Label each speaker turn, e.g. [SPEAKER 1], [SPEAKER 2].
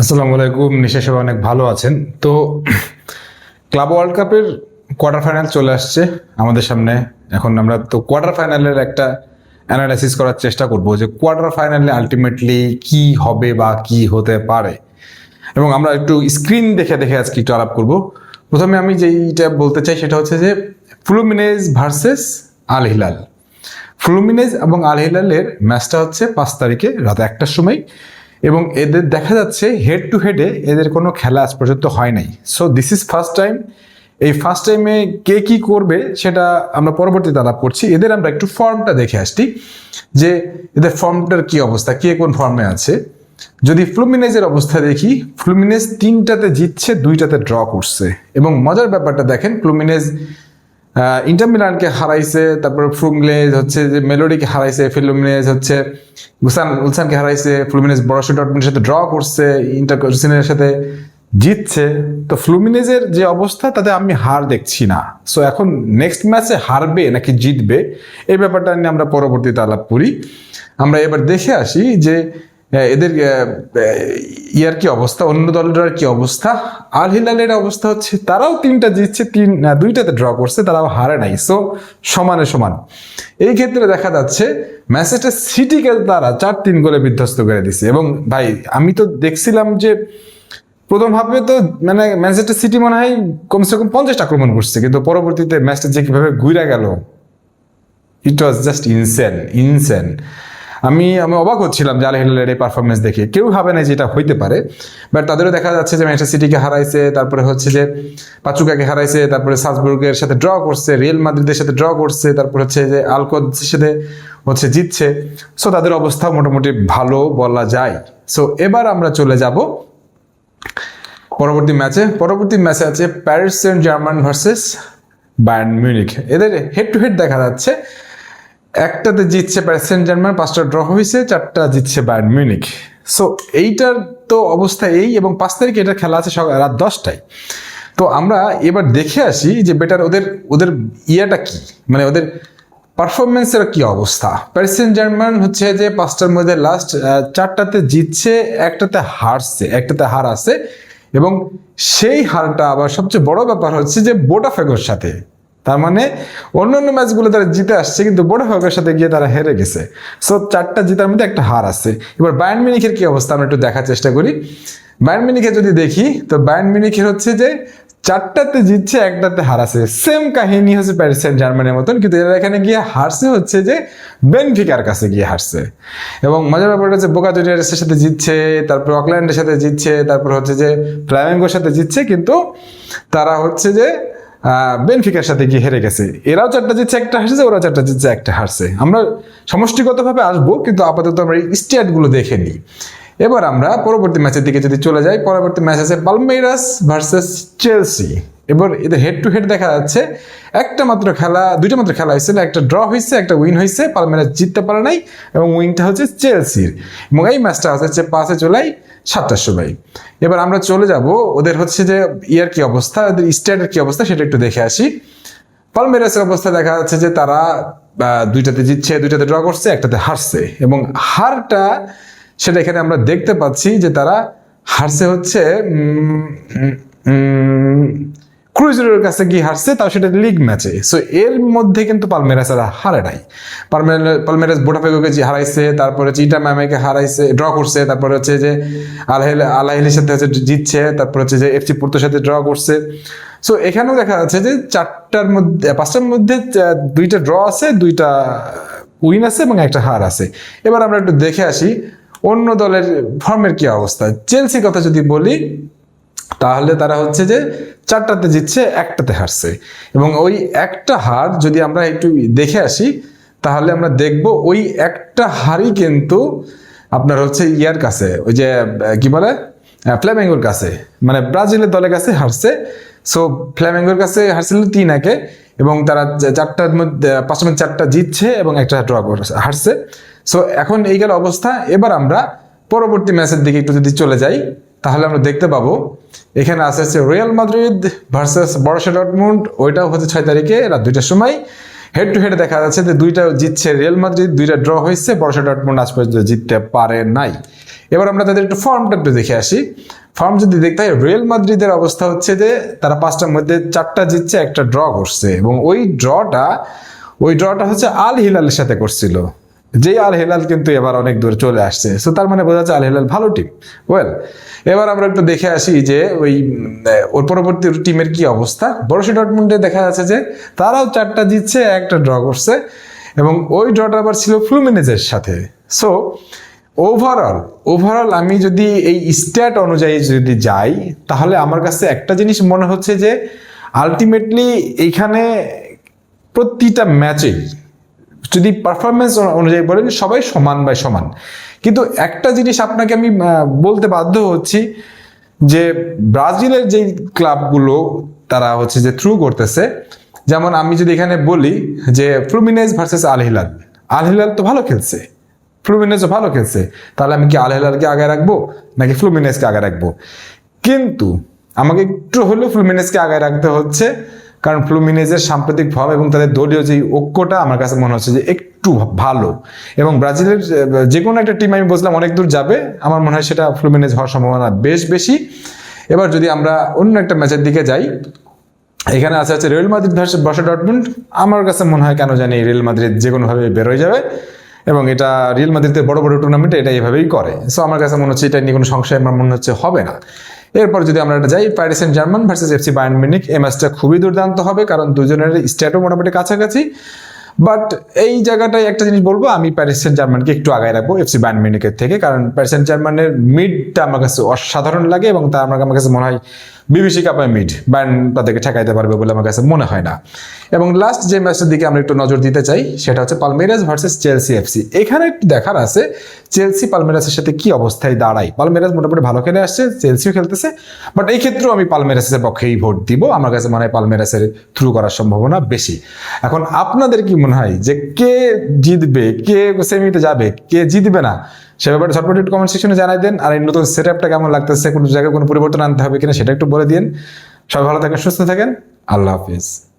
[SPEAKER 1] আসসালামু আলাইকুম, নিশা সবাই অনেক ভালো আছেন। তো ক্লাব ওয়ার্ল্ড কাপের কোয়ার্টার ফাইনাল চলে আসছে আমাদের সামনে। এখন আমরা তো কোয়ার্টার ফাইনালের একটা অ্যানালাইসিস করার চেষ্টা করব যে কোয়ার্টার ফাইনালে আলটিমেটলি কি হবে বা কি হতে পারে। এবং আমরা একটু স্ক্রিন দেখে দেখে আজকে একটু আলাপ করব। প্রথমে আমি যেইটা বলতে চাই সেটা হচ্ছে যে ফ্লুমিনেজ ভার্সেস আল হিলাল ফ্লুমিনেজ এবং আল হিলালের ম্যাচটা হচ্ছে পাঁচ তারিখে রাত একটার সময়। এবং এদের দেখা যাচ্ছে হেড টু হেডে এদের কোনো খেলা আজ পর্যন্ত হয় নাই। So this is first time এই ফার্স্ট টাইমে কে কি করবে সেটা আমরা পরবর্তীতে আলাপ করছি। এদের আমরা একটু ফর্মটা দেখে আসছি যে এদের ফর্মটার কি অবস্থা, কে কোন ফর্মে আছে। যদি ফ্লুমিনেজের অবস্থা দেখি ফ্লুমিনেজ তিনটাতে জিতছে, দুইটাতে ড্র করছে। এবং মজার ব্যাপারটা দেখেন ফ্লুমিনেজ ইন্টার মিলানকে হারাইছে, তারপর ফ্লুমিনেজ হচ্ছে যে মেলোডিকে হারাইছে ফ্লুমিনেজ হচ্ছে গুসান উলসানকে হারাইছে ফ্লুমিনেজ বড়শো ডটমেন্টের সাথে ড্র করছে ইন্টার কোচিনের সাথে জিতছে। তো ফ্লুমিনেজের যে অবস্থা, তাতে আমি হার দেখছি না। সো এখন নেক্সট ম্যাচে হারবে নাকি জিতবে, এই ব্যাপারটা নিয়ে আমরা পরবর্তীতে আলাপ করি। আমরা এবার দেখে আসি যে এদের আহ, আহ, ইয়ার কি অবস্থা? অন্য দলের কি অবস্থা? আল হিলালের অবস্থা হচ্ছে তারাও তিনটা জিতছে তিন দুইটাতে ড্র করছে তারাও হারে নাই। সো সমানে সমান। এই ক্ষেত্রে দেখা যাচ্ছে ম্যাচেস্টার সিটিকে তারা চার তিন গোলে বিধ্বস্ত করে দিছে। এবং ভাই আমি তো দেখছিলাম যে প্রথম হাফে তো মানে ম্যানচেস্টার সিটি মনে হয় কমসে কম পঞ্চাশটা আক্রমণ করছে কিন্তু পরবর্তীতে ম্যাচটা যে কীভাবে ঘুরে গেল it was just insane insane আমি আমি অবাক হচ্ছিলাম যে হিলালের এই পারফরমেন্স দেখে। কেউ ভাবে না যে এটা হইতে পারে বাট তাদেরও দেখা যাচ্ছে যে ম্যানচেস্টার সিটিকে হারাইছে, তারপরে হচ্ছে যে পাচুকাকে হারাইছে, তারপরে সাসবুর্গের সাথে ড্র করছে রিয়েল মাদ্রিদের সাথে ড্র করছে, তারপর হচ্ছে যে আলকোদের সাথে হচ্ছে জিতছে। সো তাদের অবস্থা মোটামুটি ভালো বলা যায়। সো এবার আমরা চলে যাব পরবর্তী ম্যাচে। পরবর্তী ম্যাচে আছে Paris Saint Germain versus Bayern Munich এদের হেড টু হেড দেখা যাচ্ছে। একটাতে জিতছে প্যারিস সেন্ট জার্মান পাঁচটা ড্র হয়েছে, চারটা জিতছে বায়ার্ন মিউনিক সো এইটার তো অবস্থা এই এবং পাঁচ তারিখে এটা খেলা আছে সকাল রাত দশটায়। তো আমরা এবার দেখে আসি যে বেটার ওদের ওদের ইয়েটা কি? মানে ওদের পারফরমেন্সের কি অবস্থা? প্যারিস সেন্ট জার্মান হচ্ছে যে পাঁচটার মধ্যে লাস্ট চারটাতে জিতছে, একটাতে হারছে, একটাতে হার আছে এবং সেই হারটা আবার সবচেয়ে বড় ব্যাপার হচ্ছে যে বোটাফেগোর সাথে। তার মানে অন্য অন্য ম্যাচগুলো তারা জিতে আসছে, কিন্তু বড় বোটাফেগোর সাথে গিয়ে তারা হেরে গেছে। সো চারটা জিতার মধ্যে একটা হার আছে। এবার বায়ার্ন মিনিখের কি অবস্থা আমরা একটু দেখার চেষ্টা করি। বায়ার্ন মিনিখে যদি দেখি, তো বায়ার্ন মিনিখের হচ্ছে যে চারটাতে জিতছে, একটাতে হারাছে সেম কাহিনী হচ্ছে প্যারিস সেন্ট জার্মানির মতন, কিন্তু এরা এখানে গিয়ে হারছে হচ্ছে যে বেনফিকার কাছে গিয়ে হারছে। এবং মজার ব্যাপারটা হচ্ছে বোকা জুনিয়র্সের সাথে জিতছে, তারপর অকল্যান্ডের সাথে জিতছে, তারপর হচ্ছে যে ফ্লামেঙ্গোর সাথে জিতছে, কিন্তু তারা হচ্ছে যে বেনফিকার সাথে গিয়ে হেরে গেছে। এরাও চারটা জিতছে, একটা হারছে, ওরাও চারটা জিতছে, একটা হারছে। আমরা সমষ্টিগতভাবে আসব, কিন্তু আপাতত আমরা এই স্টেটগুলো দেখে নিই। এবার আমরা পরবর্তী ম্যাচের দিকে যদি চলে যাই, পরবর্তী ম্যাচ আছে পালমেরাস ভার্সেস চেলসি এবার এদের হেড টু হেড দেখা যাচ্ছে। একটা মাত্র খেলা, দুইটা মাত্র খেলা হয়েছিল একটা ড্র হয়েছে, একটা উইন হয়েছে পালমেরাস জিততে পারে নাই, এবং উইনটা হচ্ছে চেলসির এবং এই ম্যাচটা হচ্ছে পাঁচে জুলাই সাতটার সময় এবার আমরা চলে যাব ওদের হচ্ছে যে ইয়ার কি অবস্থা, ওদের স্ট্যাটের কি অবস্থা সেটা একটু দেখে আসি। পালমেরাসের অবস্থা দেখা যাচ্ছে যে তারা দুইটাতে জিতছে, দুইটাতে ড্র করছে, একটাতে হারছে এবং হারটা সেটা এখানে আমরা দেখতে পাচ্ছি যে তারা হারছে হচ্ছে ক্রুজের কাছে গিয়ে হারছে, তাও সেটা লিগ ম্যাচে সো এর মধ্যে কিন্তু পালমেরাস আর হারে নাই। পালমেরাস বোটাফেগোকে যে হারাইছে, তারপরে হচ্ছে ইটা ম্যামেকে হারাইছে ড্র করছে, তারপরে হচ্ছে যে আলহেল, আলাহিলের সাথে হচ্ছে জিতছে, তারপর হচ্ছে যে এফসি পোর্তোর সাথে ড্র করছে। সো এখানেও দেখা যাচ্ছে যে চারটার মধ্যে, পাঁচটার মধ্যে দুইটা ড্র আছে, দুইটা উইন আছে এবং একটা হার আছে। এবার আমরা একটু দেখে আসি অন্য দলের ফর্মের কি অবস্থা। চেলসি কথা যদি বলি তাহলে তারা হচ্ছে যে চারটাতে জিতছে, একটাতে হারছে। এবং ওই একটা হার যদি আমরা একটু দেখে আসি, তাহলে আমরা দেখব ওই একটা হারই কিন্তু আপনার হচ্ছে ইয়ার কাছে, ওই যে, কি বলে? ফ্ল্যামেঙ্গোর কাছে। মানে ব্রাজিলের দলের কাছে হারছে। সো ফ্ল্যামেঙ্গোর কাছে হারছিল তিন একে এবং তারা চারটার মধ্যে পাঁচটার মধ্যে চারটা জিতছে এবং একটা ড্র হারছে। সো এখন এই গেল অবস্থা। এবার আমরা পরবর্তী ম্যাচের দিকে একটু যদি চলে যাই তাহলে আমরা দেখতে পাবো, এখানে আছে হচ্ছে Real Madrid versus Borussia Dortmund ওইটাও হচ্ছে ছয় তারিখে, রাত দুইটার সময়। হেড টু হেড দেখা যাচ্ছে যে দুইটা জিতছে রিয়াল মাদ্রিদ দুইটা ড্র হয়েছে বড়সা ডটমুন্ড আজ পর্যন্ত জিততে পারে নাই। এবার আমরা তাদের একটু ফর্মটা একটু দেখে আসি। ফর্ম যদি দেখতে হয় রিয়েল মাদ্রিদের অবস্থা হচ্ছে যে তারা পাঁচটার মধ্যে চারটা জিতছে, একটা ড্র করছে। এবং ওই ড্রটা ওই ড্রটা হচ্ছে আল হিলালের সাথে করছিল। যেই আল হিলাল কিন্তু এবার অনেক দূর চলে আসছে। সো তার মানে বোঝা যাচ্ছে আল হিলাল ভালো টিম ওয়েল এবার আমরা একটু দেখে আসি যে ওই ওর পরবর্তী টিমের কি অবস্থা। বড়শি ডটমুন্ডে দেখা যাচ্ছে যে তারাও চারটা জিতছে, একটা ড্র করছে এবং ওই ড্রটা আবার ছিল ফ্লুমিনেজের সাথে। সো ওভারঅল ওভারঅল আমি যদি এই স্ট্যাট অনুযায়ী যদি যাই, তাহলে আমার কাছে একটা জিনিস মনে হচ্ছে যে আলটিমেটলি এইখানে প্রতিটা ম্যাচেই যদি পারফরমেন্স অনুযায়ী বলেন সবাই সমান বাই সমান। কিন্তু একটা জিনিস আপনাকে আমি বলতে বাধ্য হচ্ছি যে ব্রাজিলের যেই ক্লাবগুলো তারা হচ্ছে যে থ্রু করতেছে, যেমন আমি যদি এখানে বলি যে Fluminense versus Al Hilal Al Hilal তো ভালো খেলছে। ফ্লুমিনেজও ভালো খেলছে। তাহলে আমি কি আল হিলালকে আগে রাখব, নাকি ফ্লুমিনেজকে আগে রাখব? কিন্তু আমাকে একটু হলেও ফ্লুমিনেজকে আগে রাখতে হচ্ছে কারণ ফ্লুমিনেজের সাম্প্রতিক ফর্ম এবং তাদের দলীয় যে ঐক্যটা আমার কাছে মনে হচ্ছে যে একটু ভালো। এবং ব্রাজিলের যে কোনো একটা টিম আমি বুঝলাম অনেক দূর যাবে, আমার মনে হয় সেটা ফ্লুমিনেজ হওয়ার সম্ভাবনা বেশ বেশি। এবার যদি আমরা অন্য একটা ম্যাচের দিকে যাই, এখানে আছে আছে Real Madrid versus Borussia Dortmund আমার কাছে মনে হয় কেন জানি রিয়েল মাদ্রিদ যে কোনোভাবে বের হয়ে যাবে, এবং এটা রিয়েল মাদ্রিদের বড় বড় টুর্নামেন্টে এটা এভাবেই করে। সো আমার কাছে মনে হচ্ছে এটা নিয়ে কোনো সংশয় আমার মনে হচ্ছে হবে না। এরপর যদি আমরা এটা যাই Paris and Germain versus FC Bayern Munich এই ম্যাচটা খুবই দুর্দান্ত হবে, কারণ দুজনের স্ট্যাটও মোটামুটি কাছাকাছি। বাট এই জায়গাটায় একটা জিনিস বলব, আমি প্যারিস জার্মানকে একটু আগায় রাখব এফসি বায়ার্ন মিউনিকের থেকে, কারণ প্যারিস জার্মানের মিডটা আমার কাছে অসাধারণ লাগে এবং তা আমার আমার কাছে মনে হয় বিবিসি কাপের মিড বায়ার্ন তাদেরকে ঠেকাইতে পারবে বলে আমার কাছে মনে হয় না। এবং লাস্ট যে ম্যাচটার দিকে আমরা একটু নজর দিতে চাই, সেটা হচ্ছে পালমেরাস ভার্সেস চেলসি এফসি এখানে একটু দেখার আছে চেলসি পালমেরাসের সাথে কি অবস্থায় দাঁড়ায়? পালমেরাস মোটামুটি ভালো খেলে আসছে চেলসিও খেলতেছে বাট এই ক্ষেত্রেও আমি পালমেরাসের পক্ষেই ভোট দিব। আমার কাছে মনে হয় পালমেরাসের থ্রু করার সম্ভাবনা বেশি। এখন আপনাদের কি মনে হয় যে কে জিতবে, কে সেমিতে যাবে, কে জিতবে না? সে ব্যাপারে ঝটপট একটু কমেন্ট সেকশনে জানাই দেন আর এই নতুন সেট আপটা কেমন লাগতেছে, কোনো জায়গায় কোনো পরিবর্তন আনতে হবে কিনা সেটা একটু বলে দিন। সবাই ভালো থাকেন, সুস্থ থাকেন। আল্লাহ হাফিজ।